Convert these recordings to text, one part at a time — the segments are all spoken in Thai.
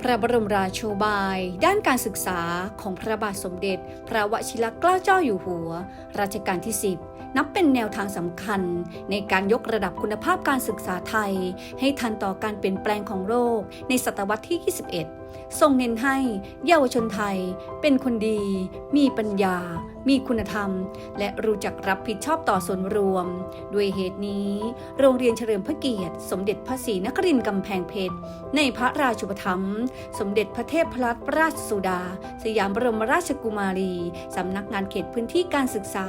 พระบรมราโชบาย ด้านการศึกษาของพระบาทสมเด็จ พระวชิรเกล้าเจ้าอยู่หัว รัชกาลที่ 10 นับเป็นแนวทางสำคัญ ในการยกระดับคุณภาพการศึกษาไทย ให้ทันต่อการเปลี่ยนแปลงของโลกในศตวรรษที่ 21 ทรงเน้นให้เยาวชนไทยเป็นคนดี มีปัญญา มีคุณธรรม และรู้จักรับผิดชอบต่อส่วนรวม ด้วยเหตุนี้ โรงเรียนเฉลิมพระเกียรติ สมเด็จพระศรีนครินทร์กำแพงเพชรในพระราชุปถัมภ์สมเด็จพระเทพรัตนราชสุดาสยามบรมราชกุมารี สำนักงานเขตพื้นที่การศึกษา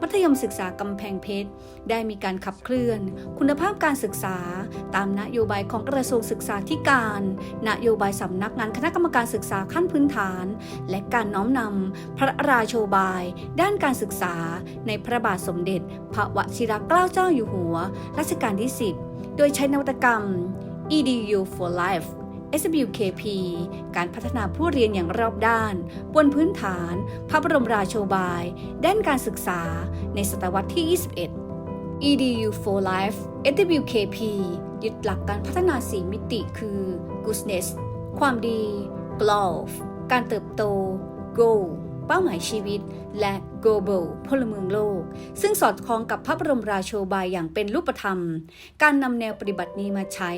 มัธยมศึกษากำแพงเพชร ได้มีการขับเคลื่อน คุณภาพการศึกษา ตามนโยบายของกระทรวงศึกษาธิการ นโยบายสำนักงานคณะกรรมการศึกษาขั้นพื้นฐาน และการน้อมนำพระราโชบาย ด้านการศึกษา ในพระบาทสมเด็จ พระวชิรเกล้าเจ้าอยู่หัว รัชกาลที่ 10 โดยใช้นวัตกรรม EDU for Life SWKP การพัฒนาผู้เรียนอย่างรอบด้าน บนพื้นฐาน พระบรมราโชบาย ด้านการศึกษา ในศตวรรษที่ 21 EDU for Life SWKP ยึดหลักการพัฒนา4มิติคือ Goodness ความดี Growth การเติบโต Goal เป้าหมายชีวิต และ Global พลเมืองโลก ซึ่งสอดคล้องกับพระบรมราโชบายอย่างเป็นรูปธรรม การนำแนวปฏิบัตินี้มาใช้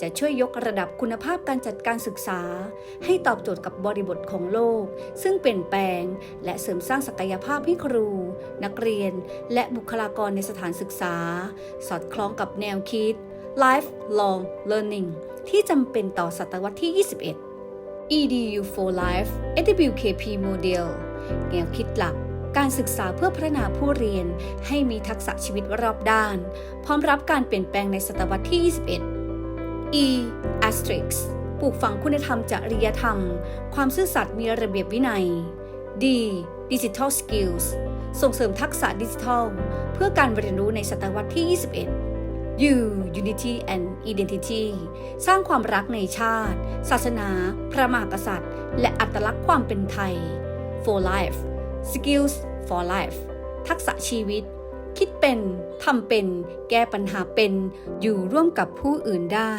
จะช่วยยกระดับคุณภาพการจัดการศึกษา ให้ตอบโจทย์กับบริบทของโลก ซึ่งเปลี่ยนแปลง และเสริมสร้างศักยภาพให้ครู นักเรียน และบุคลากรในสถานศึกษา สอดคล้องกับแนวคิด lifelong learning ที่จำเป็นต่อศตวรรษที่ 21 EDU for Life SWKP Model แนวคิดหลักการศึกษาเพื่อพัฒนาผู้เรียนให้มีทักษะชีวิตรอบด้าน พร้อมรับการเปลี่ยนแปลงในศตวรรษที่ 21 E Asterix ปลูกฝังคุณธรรมจริยธรรม ความซื่อสัตย์มีระเบียบวินัย D Digital Skills ส่งเสริมทักษะดิจิทัล เพื่อการเรียนรู้ในศตวรรษที่ 21 U Unity and Identity สร้างความรักในชาติ ศาสนา พระมหากษัตริย์ และอัตลักษณ์ความเป็นไทย For Life Skills for Life ทักษะชีวิต คิดเป็น ทำเป็น แก้ปัญหาเป็น อยู่ร่วมกับผู้อื่นได้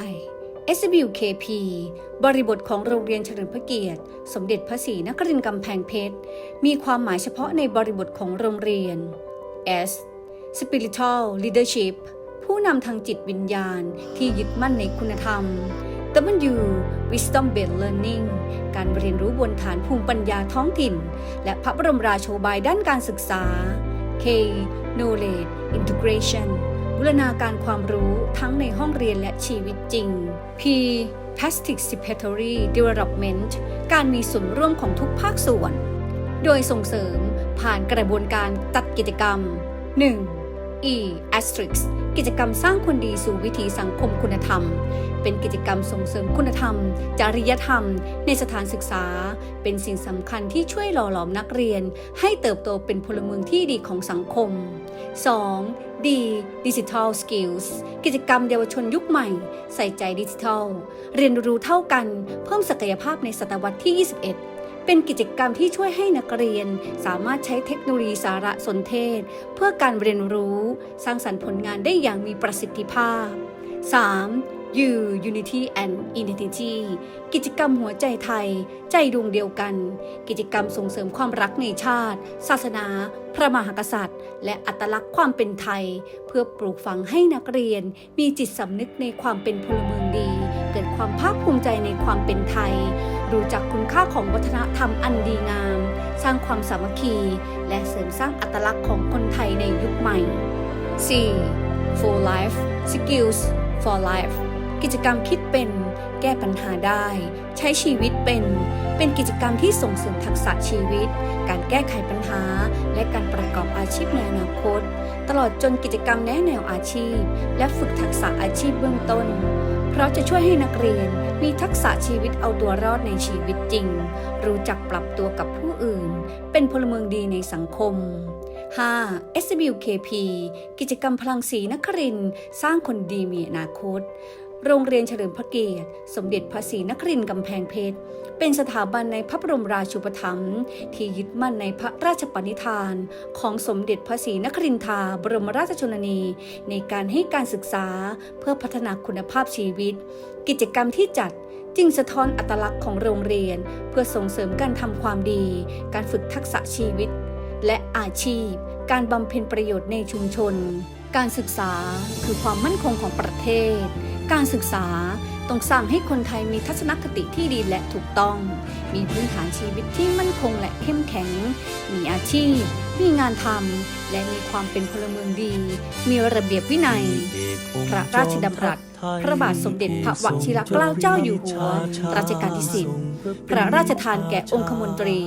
SWKP บริบทของโรงเรียนเฉลิมพระเกียรติ สมเด็จพระศรีนครินทร์กำแพงเพชร มีความหมายเฉพาะในบริบทของโรงเรียน S Spiritual Leadership ผู้นำทางจิตวิญญาณที่ยึดมั่นในคุณธรรม W Wisdom Based Learning การเรียนรู้บนฐานภูมิปัญญาท้องถิ่น และพระบรมราโชบายด้านการศึกษา K Knowledge Integration บูรณาการความรู้ทั้งในห้องเรียนและชีวิตจริง P Participatory Development การมีส่วนร่วมของทุกภาคส่วน โดยส่งเสริมผ่านกระบวนการจัดกิจกรรม 1. E Asterix กิจกรรมสร้างคนดีสู่วิถีสังคมคุณธรรม เป็นกิจกรรมส่งเสริมคุณธรรม จริยธรรม ในสถานศึกษา เป็นสิ่งสำคัญที่ช่วยหล่อหลอมนักเรียน ให้เติบโตเป็นพลเมืองที่ดีของสังคม 2. D Digital Skills กิจกรรมเยาวชนยุคใหม่ ใส่ใจดิจิทัล เรียนรู้เท่ากัน เพิ่มศักยภาพในศตวรรษที่ 21 เป็นกิจกรรมที่ช่วยให้นักเรียน สามารถใช้เทคโนโลยีสารสนเทศ เพื่อการเรียนรู้ สร้างสรรค์ผลงานได้อย่างมีประสิทธิภาพ 3. U Unity and Identity กิจกรรมหัวใจไทย ใจดวงเดียวกัน กิจกรรมส่งเสริมความรักในชาติ ศาสนา พระมหากษัตริย์ และอัตลักษณ์ความเป็นไทย เพื่อปลูกฝังให้นักเรียน มีจิตสำนึกในความเป็นพลเมืองดี เกิดความภาคภูมิใจในความเป็นไทย รู้จักคุณค่าของวัฒนธรรมอันดีงาม สร้างความสามัคคี และเสริมสร้างอัตลักษณ์ของคนไทยในยุคใหม่ 4. For Life Skills for Life กิจกรรมคิดเป็นแก้ปัญหาได้ ใช้ชีวิตเป็น เป็นกิจกรรมที่ส่งเสริมทักษะชีวิต การแก้ไขปัญหา และการประกอบอาชีพในอนาคต ตลอดจนกิจกรรมแนะแนวอาชีพ และฝึกทักษะอาชีพเบื้องต้น เพราะจะช่วยให้นักเรียนมีทักษะชีวิตเอาตัวรอดในชีวิตจริง รู้จักปรับตัวกับผู้อื่น เป็นพลเมืองดีในสังคม 5. SWKP กิจกรรมพลังศีนครินสร้างคนดีมีอนาคต โรงเรียนเฉลิมพระเกียรติ สมเด็จพระศรีนครินทร์กำแพงเพชร เป็นสถาบันในพระบรมราชูปถัมภ์ที่ยึดมั่นในพระราชปณิธาน ของสมเด็จพระศรีนครินทราบรมราชชนนี ในการให้การศึกษาเพื่อพัฒนาคุณภาพชีวิต กิจกรรมที่จัดจึงสะท้อนอัตลักษณ์ของโรงเรียน เพื่อส่งเสริมการทำความดี การฝึกทักษะชีวิต และอาชีพ การบำเพ็ญประโยชน์ในชุมชน การศึกษาคือความมั่นคงของประเทศ การศึกษาต้องสร้างให้คนไทยมีทัศนคติที่ดีและถูกต้อง มีพื้นฐานชีวิตที่มั่นคงและเข้มแข็ง มีอาชีพ มีงานทำ และมีความเป็นพลเมืองดี มีระเบียบวินัย พระราชดำรัส พระบาทสมเด็จพระวชิรเกล้าเจ้าอยู่หัว รัชกาลที่สิบพระราชทานแก่องคมนตรี